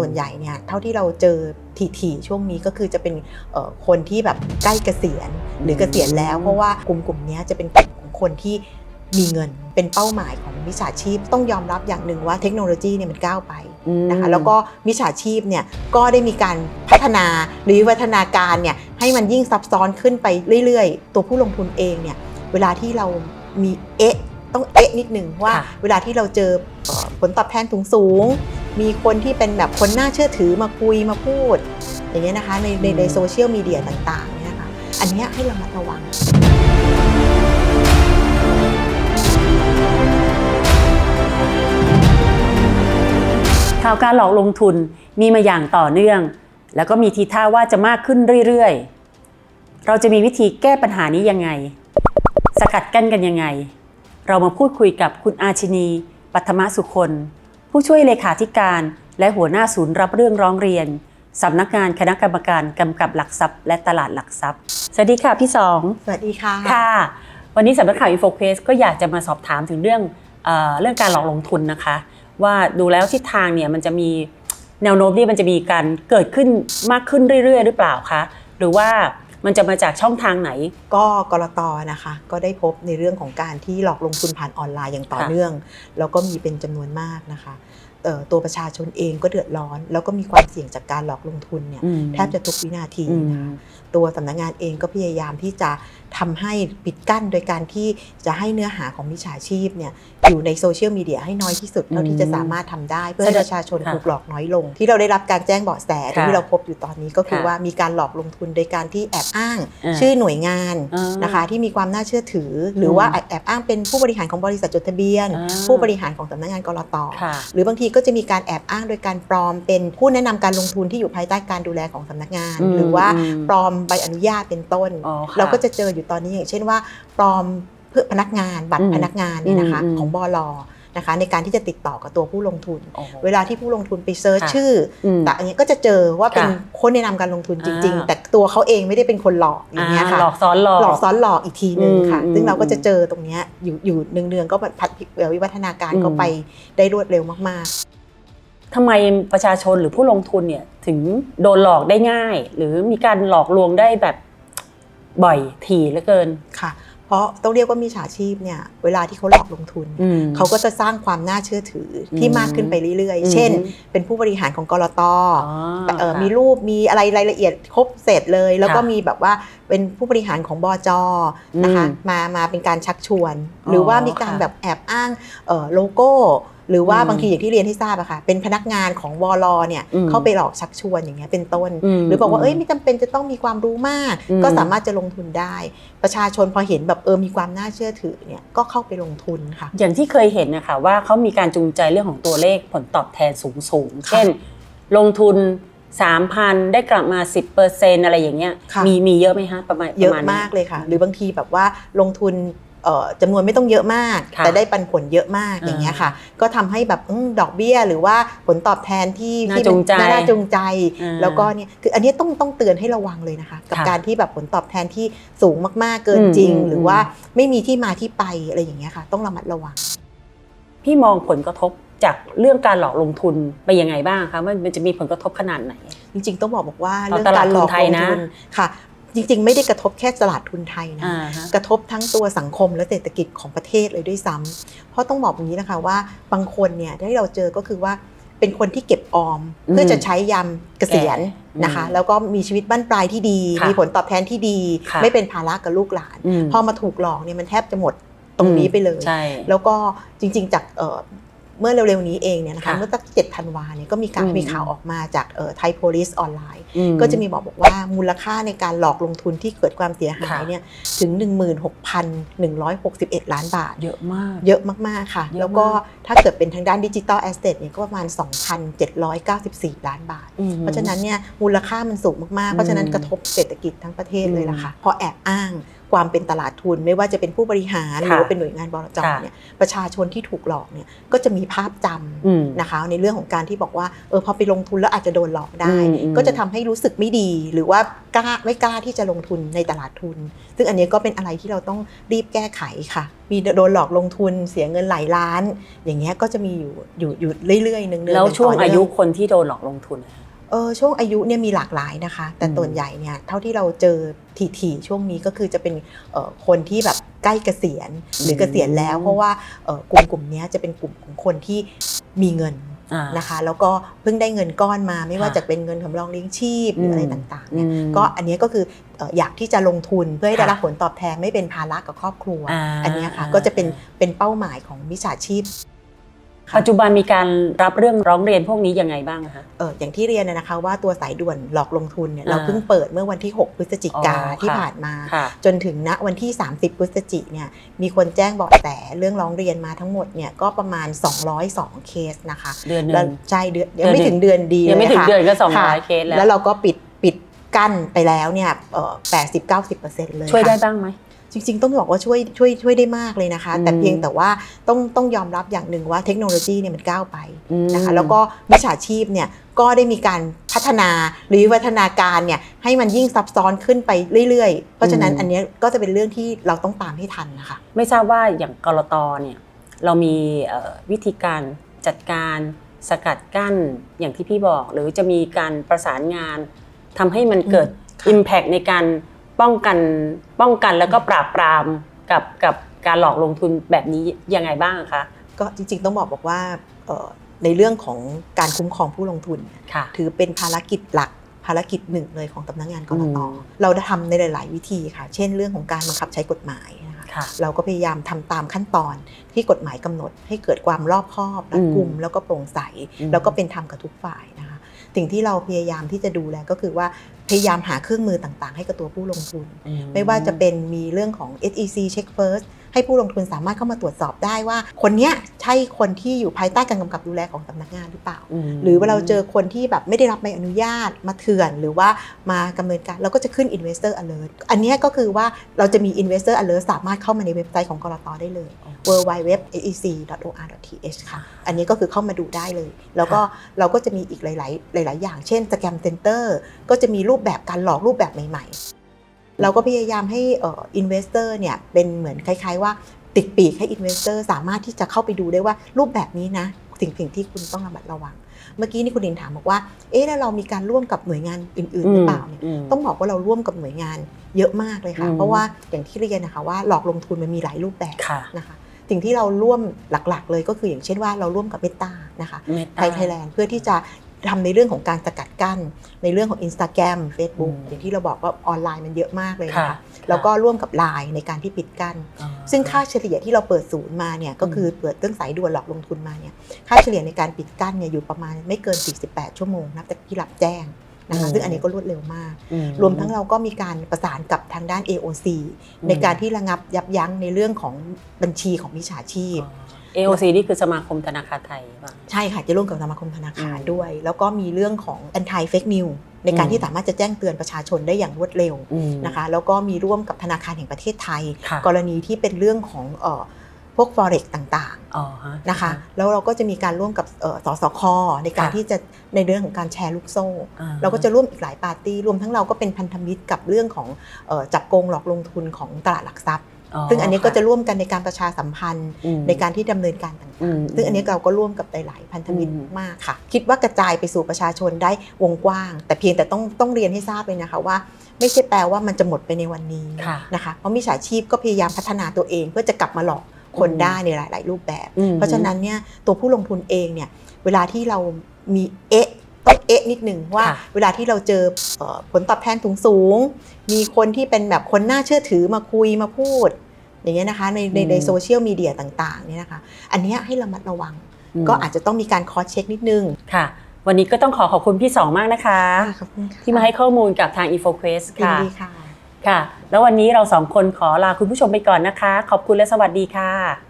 ส่วนใหญ่เนี่ยเท่าที่เราเจอถี่ๆช่วงนี้ก็คือจะเป็นเอ่อคนที่แบบใกล้เกษียณหรือเกษียณแล้ว เพราะว่ากลุ่มกลุ่มๆเนี้ยจะเป็นกลุ่มของคนที่มีเงินเป็นเป้าหมายของมิจฉาชีพต้องยอมรับอย่างหนึ่งว่าเทคโนโลยีเนี่ยมันก้าวไปนะคะแล้วก็มิจฉาชีพเนี่ยก็ได้มีการพัฒนาหรือวิวัฒนาการเนี่ยให้มันยิ่งซับซ้อนขึ้นไปเรื่อยๆ ตัวผู้ลงทุนเองเนี่ยเวลาที่เรามีเอ๊ะ ต้องเอ๊ะนิดนึงว่าค่ะเวลาที่เราเจอเอ่อผลตอบแทนสูงสูงๆมีคนที่เป็นแบบคนน่าเชื่อถือมาคุยมาพูด อย่างเงี้ยนะคะในในในโซเชียลมีเดียต่างๆเนี่ยนะคะอันเนี้ยให้ระมัดระวังข่าวการหลอกลงทุนมีมาอย่างต่อเนื่อง แล้วก็มีทีท่าว่าจะมากขึ้นเรื่อยๆ เราจะมีวิธีแก้ปัญหานี้ยังไง สกัดกั้นกันยังไง เรามาพูดคุยกับคุณอาชินี ปัทมสุคนผู้ช่วยเลขาธิการและหัวหน้าศูนย์รับเรื่องร้องเรียนสำนักงานคณะกรรมการกำกับหลักทรัพย์ และตลาดหลักทรัพย์ สวัสดีค่ะพี่สองสวัสดีค่ะ ค่ะ วันนี้สำนักข่าวอินโฟเคสก็อยากจะมาสอบถามถึงเรื่องเออเรื่องการหลอกลงทุนนะคะ ว่าดูแล้วทิศทางเนี่ยมันจะมีแนวโน้มที่มันจะมีการเกิดขึ้นมากขึ้นเรื่อยๆ หรือเปล่าคะหรือว่า มันจะมาจากช่องทางไหน ก็กรตนะคะ ก็ได้พบในเรื่องของการที่หลอกลงทุนผ่านออนไลน์อย่างต่อเนื่อง แล้วก็มีเป็นจำนวนมากนะคะ ตัวประชาชนเองก็เดือดร้อน แล้วก็มีความเสี่ยงจากการหลอกลงทุนเนี่ยอืมแทบจะทุกวินาทีอืมนะคะตัวสำนักงานเองก็พยายามที่จะทำให้ปิดกั้นโดยการที่จะให้เนื้อหาของมิจฉาชีพเนี่ยอยู่ในโซเชียลมีเดียให้น้อยที่สุดเท่าที่จะสามารถทำได้ เพื่อให้ประชาชนค่ะถูกหลอกน้อยลง ที่เราได้รับการแจ้งเบาะแสค่ะที่เราพบอยู่ตอนนี้ก็คือค่ะว่ามีการหลอกลงทุนโดยการที่แอบอ้างอ่าชื่อหน่วยงานอ่านนะคะที่มีความน่าเชื่อถือ หรือว่าแอบอ้างเป็นผู้บริหารของบริษัทจดทะเบียนอ่าผู้บริหารของสำนักงานกรตค่ะหรือบางทีก็จะมีการแอบอ้างโดยการปลอม เป็นผู้แนะนำการลงทุนที่อยู่ภายใต้การดูแลของสำนักงานอืมหรือว่าอืมปลอมใบอนุญาตเป็นต้นอ๋อค่ะเราก็จะเจออยู่ตอนนี้อย่างเช่นว่าปลอมเพื่อพนักงานบัตอืรมพนักงานเนี่ยนะคะอืมอืมของบล นะคะในการที่จะติดต่อกับตัวผู้ลงทุนโอ้โหเวลาที่ผู้ลงทุนไปเซิร์ชค่ะชื่ออมแต่อันนี้ก็จะเจอว่าเป็นค่ะคนแนะนำการลงทุนจริงอ่าๆแต่ตัวเขาเองไม่ได้เป็นคนหลอกอย่างเงี้ยอ่าค่ะหลอกซ้อนหลอกหลอกซ้อนหลอกอีกทีนึงค่ะอืมซึ่งเราก็อืมจะเจอตรงเนี้ยอยู่อยู่เนืองๆก็แบบพัฒเอ่อวิวัฒนาการอืมก็ไปได้รวดเร็วมากทำไมประชาชนหรือผู้ลงทุนเนี่ยถึงโดนหลอกได้ง่าย หรือมีการหลอกลวงได้แบบบ่อยถี่เหลือเกินๆค่ะ เพราะต้องเรียกว่ามีฉาชีพเนี่ยเวลาที่เขาหลอกลงทุนอืมเขาก็จะสร้างความน่าเชื่อถือที่อืมมากขึ้นไปเรื่อยอืมๆเช่น เป็นผู้บริหารของกรตอ๋อแต่เอ่อค่ะมีรูปมีอะไรรายละเอียดครบเสร็จเลย แล้วก็ค่ะมีแบบว่าเป็นผู้บริหารของบจนะคะอืมมามาเป็นการชักชวนอ๋อหรือว่ามีการค่ะแบบแอบอ้างเอ่อโลโก้ หรือว่าอืมบางทีอย่างที่เรียนให้ทราบอะค่ะ เป็นพนักงานของวลเนี่ยอืมเข้าไปหลอกชักชวนอย่างเงี้ยเป็นต้นมหรือบอกว่าเอ้ยไม่จำเป็นจะต้องมีความรู้มากอืมก็สามารถจะลงทุนได้ ประชาชนพอเห็นแบบเออมีความน่าเชื่อถือเนี่ยก็เข้าไปลงทุนค่ะ อย่างที่เคยเห็นนะคะว่าเขามีการจูงใจเรื่องของตัวเลขผลตอบแทนสูงสูงๆค่ะเช่น ลงทุน3,000ได้กลับมา 10%อะไรอย่างเงี้ยค่ะมีมีเยอะไหมฮะประมาณเยอะปรณนี้มากเลยค่ะ หรือบางทีแบบว่าลงทุนเอ่อ จำนวนไม่ต้องเยอะมากค่ะแต่ได้ปันผลเยอะมากอ่าอย่างเงี้ยค่ะ ก็ทำให้แบบอืมดอกเบี้ย หรือว่าผลตอบแทนที่น่าที่จูงใจน่าจูงใจอ่าแล้วก็เนี่ยคืออันนี้ต้องต้องเตือนให้ระวังเลยนะคะ กับค่ะการที่แบบผลตอบแทนที่สูงมากๆเกินอืมจริงอืมหรือว่าไม่มีที่มาที่ไปอะไรอย่างเงี้ยค่ะ ต้องระมัดระวัง พี่มองผลกระทบจากเรื่องการหลอกลงทุนไปยังไงบ้างคะมันมันจะมีผลกระทบขนาดไหน จริงๆ ต้องบอกบอกว่าต่อเรื่องตลาการดหลอกทุนไทยลงนะทุนค่ะ จริง ๆ ไม่ได้กระทบแค่ตลาดทุนไทยนะอ่าฮะกระทบทั้งตัวสังคมและเศรษฐกิจของประเทศเลยด้วยซ้ำเพราะต้องบอกอย่างนี้นะคะว่าบางคนเนี่ยที่เราเจอก็คือว่าเป็นคนที่เก็บออม เพื่อจะใช้ยามเกษียณแก่นะคะอืมแล้วก็มีชีวิตบั้นปลายที่ดีค่ะมีผลตอบแทนที่ดีค่ะไม่เป็นภาระกับลูกหลานอืมพอมาถูกหลอกเนี่ยมันแทบจะหมดตรงนี้ไปเลยใช่แล้วก็จริง ๆ จาก เอ่อเมื่อเร็วๆนี้เองเนี่ยนะคะค่ะเมื่อตั้งเจ็ดธันวาเนี่ยก็มีการอืมมีข่าวออกมาจากไทยโพลิสออนไลน์อืก็จะมีบอกบอกว่ามูลค่าในการหลอกลงทุนที่เกิดความเสียหายค่ะเนี่ยถึง 16,161 ล้านบาท เยอะมาก เยอะมากๆค่ะเยอะมากแล้วก็ถ้าเกิดเป็นทางด้านดิจิตอลแอสเซทเนี่ยก็ประมาณ 2,794 ล้านบาทอืมเพราะฉะนั้นเนี่ยมูลค่ามันสูงมากๆ เพราะฉะนั้นอืมกระทบเศรษฐกิจทั้งประเทศเลยล่ะค่ะพอแอบอ้าง ความเป็นตลาดทุนไม่ว่าจะเป็นผู้บริหารหค่ะรือว่าเป็นหน่วยงานบลจค่ะเนี่ยประชาชนที่ถูกหลอกเนี่ยก็จะมีภาพจำอืมนะคะ ในเรื่องของการที่บอกว่าเออพอไปลงทุนแล้วอาจจะโดนหลอกได้อืมอืมก็จะทำให้รู้สึกไม่ดี หรือว่ากล้าไม่กล้าที่จะลงทุนในตลาดทุน ซึ่งอันนี้ก็เป็นอะไรที่เราต้องรีบแก้ไขค่ะ มีโดนหลอกลงทุนเสียเงินหลายล้าน อย่างเงี้ยก็จะมีอยู่อยู่อยู่เรื่อยๆนึงๆแล้วช่วงต่เนื่อายุคนที่โดนหลอกลงทุนอะ เออช่วงอายุเนี่ยมีหลากหลายนะคะ แต่อืมส่วนใหญ่เนี่ยเท่าที่เราเจอถี่ๆช่วงนี้ก็คือจะเป็นเอ่อคนที่แบบใกล้เกษียณหรือเกษียณแล้ว เพราะว่าเอ่อกลุ่มกลุ่มเนี้ยจะเป็นกลุ่มของคนที่มีเงินอ่านะคะ แล้วก็เพิ่งได้เงินก้อนมา ไม่ว่าค่ะจะเป็นเงินสำรองเลี้ยงชีพหรืออะไรต่างๆเนี่ยอืมก็อันเนี้ยก็คือเอ่ออยากที่จะลงทุนเพื่อให้ได้ค่ะรับผลตอบแทนไม่เป็นภาระกับครอบครัวอ่าอันเนี้ยค่ะอ่าก็จะเป็นเป็นเป้าหมายของมิจฉาชีพ ปัจจุบันมีการรับเรื่องร้องเรียนพวกนี้ยังไงบ้างอะคะเอออย่างที่เรียนนะนะคะว่าตัวสายด่วนหลอกลงทุนเนี่ยอ่าเราเพิ่งเปิดเมื่อวันที่ 6 พฤศจิกาอ๋อที่ค่ะผ่านมาค่ะจนถึงณวันที่ 30 พฤศจิกเนี่ยมีคนแจ้งเบาะแสเรื่องร้องเรียนมาทั้งหมดเนี่ยก็ประมาณ 202 เคสนะคะเดือนหนึ่แล้วงใช่เดือนยังไม่ถึงเดือนดียังไม่ลถึงค่ะเดือนก็สองค่ะร้อยเคสแล้วแล้วเราก็ปิดปิดกั้นไปแล้วเนี่ยแปดสิบเก้าสิบเปอร์เซ็นต์เลยช่วยได้ค่ะบ้างไหม จริงๆ ต้องบอกว่าช่วยช่วยช่วยได้มากเลยนะคะ แต่อืมเพียงแต่ว่าต้องต้องยอมรับอย่างหนึ่งว่าเทคโนโลยีเนี่ยมันก้าวไปอืมนะคะแล้วก็มิจฉาชีพเนี่ยก็ได้มีการพัฒนาหรือวิวัฒนาการเนี่ยให้มันยิ่งซับซ้อนขึ้นไปเรื่อยๆ เพราะฉะนั้นอืมอันเนี้ยก็จะเป็นเรื่องที่เราต้องตามให้ทันนะคะ ไม่ทราบว่าอย่างกรตเนี่ยเรามีเอ่อวิธีการจัดการสกัดกั้นอย่างที่พี่บอก หรือจะมีการประสานงานทำให้มันเกิดค่ะ Impact ในการ ป้องกันป้องกันแล้วก็ปราบปรามกับกับการหลอกลงทุนแบบนี้ยังไงบ้างคะก็จริงๆต้องบอกบอกว่าเอ่อในเรื่องของการคุ้มครองผู้ลงทุนค่ะถือเป็นภารกิจหลักภารกิจหนึ่งเลยของสำนักงานกรตอืมเราได้ทำในหลาย ๆ วิธีค่ะ เช่นเรื่องของการบังคับใช้กฎหมายนะคะค่ะเราก็พยายามทำตามขั้นตอนที่กฎหมายกำหนด ให้เกิดความรอบคอบรัดกุมอืมแล้วก็โปร่งใสอืมแล้วก็เป็นธรรมกับทุกฝ่ายนะคะ สิ่งที่เราพยายามที่จะดูแลก็คือว่าพยายามหาเครื่องมือต่างๆ ให้กับตัวผู้ลงทุนอืไม่ว่าจะเป็นมีเรื่องของ SEC Check First ให้ผู้ลงทุนสามารถเข้ามาตรวจสอบได้ว่า คนเนี้ยใช่คนที่อยู่ภายใต้การกำกับดูแลของสำนักงานหรือเปล่ามหรือว่าเราเจอคนที่แบบไม่ได้รับใบอนุญาตมาเถื่อนหรือว่ามากำเนินการเราก็จะขึ้น Investor Alert อันเนี้ยก็คือว่าเราจะมี Investor Alert สามารถเข้ามาในเว็บไซต์ของกรตได้เลย w w w a c or th ค่ะ อันนี้ก็คือเข้ามาดูได้เลย แล้วก็เราก็จะมีอีกหลาย ๆ หลาย ๆ อย่าง เช่นสแกมเซ็นเตอร์ก็จะมีรูปแบบการหลอกรูปแบบใหม่ ๆ เราก็พยายามให้เอ่อ investor เนี่ยเป็นเหมือนคล้าย ๆ ว่าติดปีกให้ investor สามารถที่จะเข้าไปดูได้ว่ารูปแบบนี้นะสิ่งสิ่งที่คุณต้องระมัดระวัง เมื่อกี้นี่คุณดินถามบอกว่า เอ๊ะแล้วเรามีการร่วมกับหน่วยงานอื่นๆหรือเปล่าเนี่ยมต้องบอกว่าเราร่วมกับหน่วยงานเยอะมากเลยค่ะอืมเพราะว่าอย่างที่เรียนนะคะว่าหลอกลงทุนมันมีหลายรูปแบบค่ะนะคะสิ่งที่เราร่วมหลักๆ เลยก็คืออย่างเช่นว่าเราร่วมกับเมตานะคะเมไทยไทยแลนด์เพื่อที่จะ ทำในเรื่องของการสกัดกั้น ในเรื่องของ Instagram Facebook อืมอย่างที่เราบอกว่าออนไลน์มันเยอะมากเลยค่ะนะคะแล้วก็ร่วมกับ Line ในการที่ปิดกั้นอ๋อซึ่งค่าเฉลี่ยที่เราเปิดศูนย์มาเนี่ยก็คือเปิดเรื่องสายด่วนหลอกลงทุนมาเนี่ยค่าเฉลี่ยในการปิดกั้นเนี่ยอยู่ประมาณไม่เกิน 48 ชั่วโมงนับจากที่รับแจ้งนะคะซึ่งอันนี้ก็รวดเร็วมากอืรวมทั้งเราก็มีการประสานกับทางด้าน AOC ในการที่ระงับยับยั้งในเรื่องของบัญชีของมิจฉาชีพอ๋อ AOC นี่คือสมาคมธนาคารไทยป่ะใช่ค่ะจะร่วมกับสมาคมธนาคารอืมด้วย แล้วก็มีเรื่องของ anti fake news ในการอืมที่สามารถจะแจ้งเตือนประชาชนได้อย่างรวดเร็วอืมนะคะแล้วก็มีร่วมกับธนาคารแห่งประเทศไทยค่ะกรณีที่เป็นเรื่องของเอ่อพวก forex ต่างอ๋อฮะๆนะคะแล้วเราก็จะมีการร่วมกับเอ่อสสคในการค่ะที่จะในเรื่องของการแชร์ลูกโซ่อ่เราก็จะร่วมอีกหลายปาร์ตี้รวมทั้งเราก็เป็นพันธมิตรกับเรื่องของเอ่อจับโกงหลอกลงทุนของตลาดหลักทรัพย์ ซึ่งอันนี้ก็จะร่วมกันในการประชาสัมพันธ์อืมในการที่ดำเนินการต่างอืมๆซึ่งอันนี้เราก็ร่วมกับหลายๆพันธมิตรอืมมากค่ะ คิดว่ากระจายไปสู่ประชาชนได้วงกว้าง แต่เพียงแต่ต้องต้องเรียนให้ทราบเลยนะคะว่า ไม่ใช่แปลว่ามันจะหมดไปในวันนี้ค่ะนะคะ เพราะมิจฉาชีพก็พยายามพัฒนาตัวเอง เพื่อจะกลับมาหลอกคนอืมได้ในหลาย ๆ รูปแบบอืมเพราะฉะนั้นเนี่ยตัวผู้ลงทุนเองเนี่ยเวลาที่เรามีเอ๊ะ ต้องเอ๊ะนิดนึงว่าค่ะเวลาที่เราเจอเอ่อผลตอบแทนสูงสูงๆมีคนที่เป็นแบบคนน่าเชื่อถือมาคุยมาพูด อย่างเงี้ยนะคะในในในโซเชียลมีเดียต่างๆเนี่ยนะคะ อันเนี้ยให้ระมัดระวังมก็อาจจะต้องมีการคอสเช็คนิดนึงค่ะ วันนี้ก็ต้องขอขอบคุณพี่สองมากนะคะขอบคุณค่ะที่มาให้ข้อมูลกับทาง InfoQuest ยินค่ะดีค่ะค่ะ แล้ววันนี้เราสองคนขอลาคุณผู้ชมไปก่อนนะคะ ขอบคุณและสวัสดีค่ะ